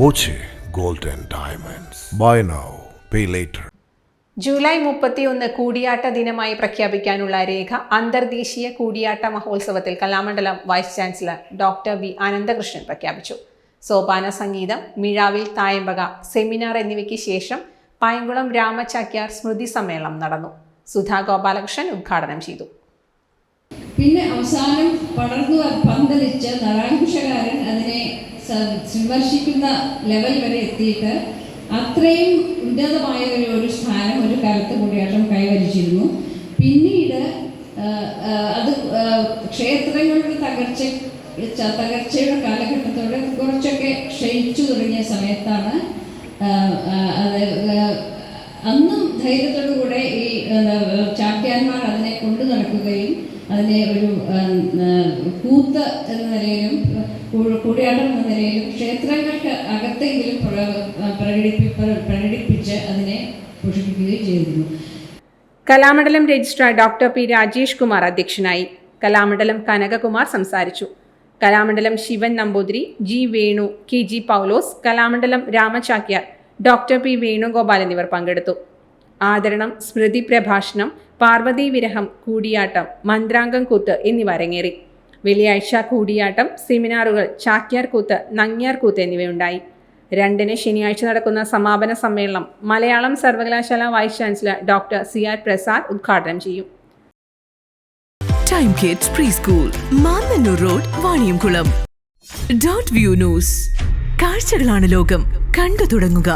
Boche golden diamonds. Buy now pay later. July മുപ്പത്തിയൊന്ന് കൂടിയാട്ട ദിനമായി പ്രഖ്യാപിക്കാനുള്ള രേഖ അന്തർദേശീയ കൂടിയാട്ട മഹോത്സവത്തിൽ Kalamandalam vice chancellor doctor V Anandakrishnan പ്രഖ്യാപിച്ചു. സോപാന സംഗീതം മിഴാവിൽ തായമ്പക സെമിനാർ എന്നിവയ്ക്ക് ശേഷം പൈങ്കുളം രാമചാക്യാർ സ്മൃതി സമ്മേളനം നടന്നു. സുധാ ഗോപാലകൃഷ്ണൻ ഉദ്ഘാടനം ചെയ്തു. പിന്നെ അവസാനം പടർന്നു പന്തലിച്ച വിമർശിക്കുന്ന ലെവൽ വരെ എത്തിയിട്ട് അത്രയും ഉന്നതമായ ഒരു സ്ഥാനം ഒരു കാലത്ത് കൂടിയാട്ടം കൈവരിച്ചിരുന്നു. പിന്നീട് അത് ക്ഷേത്രങ്ങളുടെ തകർച്ച തകർച്ചയുടെ കാലഘട്ടത്തോടെ കുറച്ചൊക്കെ ക്ഷയിച്ചു തുടങ്ങിയ സമയത്താണ് അത് അന്നും ധൈര്യത്തോടു കൂടെ ഈ ചാക്യാന്മാർ അതിനെ കൊണ്ടു നടക്കുകയും അതിനെ ഒരു കൂത്ത് എന്ന നിലയിലും കൂടിയാട്ടം എന്ന നിലയിലും ക്ഷേത്രങ്ങൾക്ക് അകത്തെങ്കിലും പ്ര- പ്രകടിപ്പി പ്രകടിപ്പിച്ച് അതിനെ പോഷിപ്പിക്കുകയും ചെയ്തിരുന്നു. Kalamandalam registrar doctor P Rajesh Kumar അധ്യക്ഷനായി കലാമണ്ഡലം കനകകുമാർ സംസാരിച്ചു. Kalamandalam Shivan Namboothiri G Venu K G Paulose Kalamandalam Ramachakyar doctor P Venugopal എന്നിവർ പങ്കെടുത്തു. ആദരണം സ്മൃതി പ്രഭാഷണം പാർവതീ വിരഹം കൂടിയാട്ടം മന്ത്രാംഗം കൂത്ത് എന്നിവ അരങ്ങേറി. വെള്ളിയാഴ്ച കൂടിയാട്ടം സെമിനാറുകൾ ചാക്യാർ കൂത്ത് നങ്ങ്യാർ കൂത്ത് എന്നിവയുണ്ടായി. രണ്ടിന് ശനിയാഴ്ച നടക്കുന്ന സമാപന സമ്മേളനം മലയാളം സർവകലാശാല vice chancellor doctor C R Prasad ഉദ്ഘാടനം ചെയ്യും. Time kids preschool Mannanur road Vaniyamkulam dot view news കാഴ്ചകളാണ് ലോകം. കണ്ടു തുടങ്ങുക.